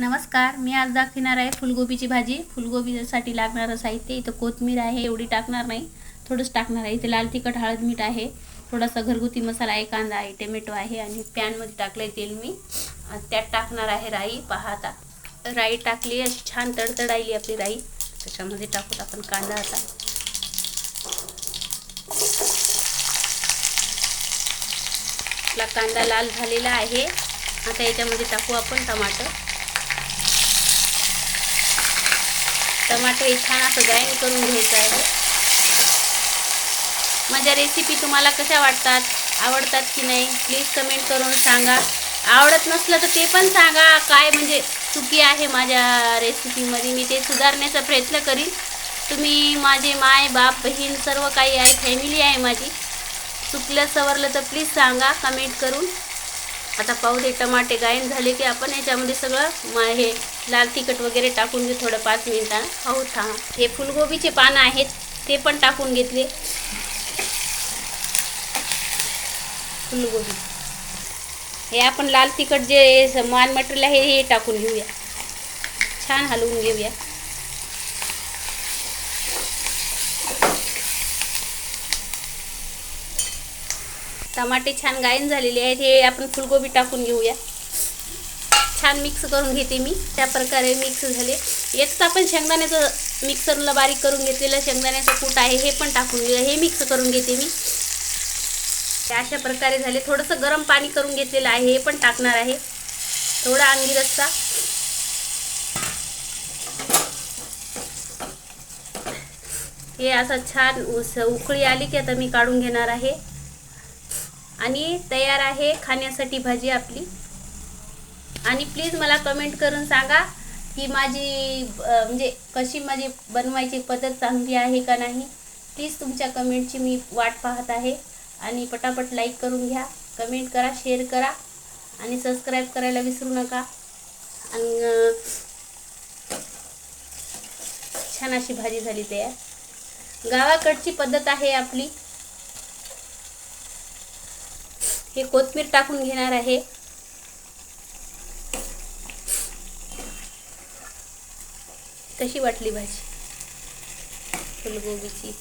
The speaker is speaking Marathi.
नमस्कार मी आज दाखविणार आहे फुलगोबीची भाजी. फुलगोबीसाठी लागणारं साहित्य इथं कोथमीर आहे एवढी टाकणार नाही. थोडंच टाकणार आहे. इथे लाल तिखट हळद मीठ आहे. थोडासा घरगुती मसाला आहे कांदा आहे टोमॅटो आहे आणि पॅनमध्ये टाकलं आहे तेल मी. त्यात टाकणार आहे राई. पहा आता. राई टाकली अशी छान तडतडायली आपली राई. त्याच्यामध्ये टाकूत आपण कांदा आता. आपला कांदा लाल झालेला आहे. आता याच्यामध्ये टाकू आपण टमाटर. टमाटे हे छान असं ग्राइंड करून घ्यायचं आहे. माझ्या रेसिपी तुम्हाला कशा वाटतात? आवडतात की नाही? प्लीज कमेंट करून सांगा. आवडत नसलं तर ते पण सांगा. काय म्हणजे चुकी आहे माझ्या रेसिपीमध्ये मी ते सुधारण्याचा प्रयत्न करीन. तुम्ही माझे माय बाप बहीण सर्व काही आहे फॅमिली आहे माझी. चुकलं सवरलं तर प्लीज सांगा. कमेंट करून. आता पाहू दे टमाटे गायन झाले की आपण याच्यामध्ये सगळं मा हे लाल तिखट वगैरे टाकून घेऊ थोडं पाच मिनिटानं पाहू थांब. हे फुलगोबीचे पानं आहेत ते पण टाकून घेतले. फुलगोबी. हे आपण लाल तिखट जे मान मटेरियल आहे हे टाकून घेऊया. छान हलवून घेऊया. टमाटे छान गायन झालेले आहेत. हे आपण फुलगोबी टाकून घेऊया. छान मिक्स करून घेते मी. त्या प्रकारे मिक्स झाले. याच्यात आपण शेंगदाण्याचं मिक्सरला बारीक करून घेतलेलं. शेंगदाण्याचं कूट आहे हे पण टाकून घेऊया. हे मिक्स करून घेते मी. ते अशा प्रकारे झाले. थोडंसं गरम पाणी करून घेतलेलं आहे. हे पण टाकणार आहे. थोडा अंगी रस्सा. हे असं छान उस उकळी आली की आता मी काढून घेणार आहे. आणि तयार आहे खाण्यासाठी भाजी आपली. आणि प्लीज मला कमेंट करून सांगा की माझी म्हणजे कशी माझी बनवायची पद्धत चांगली आहे का नाही. प्लीज तुमच्या कमेंटची मी वाट पाहत आहे. आणि पटापट लाईक करून घ्या कमेंट करा शेअर करा. आणि सबस्क्राईब करायला विसरू नका. आणि छान अशी भाजी झाली तयार. गावाकडची पद्धत आहे आपली. हे कोथमीर टाकून घेणार आहे. कशी वाटली भाजी? फुलगोबीची.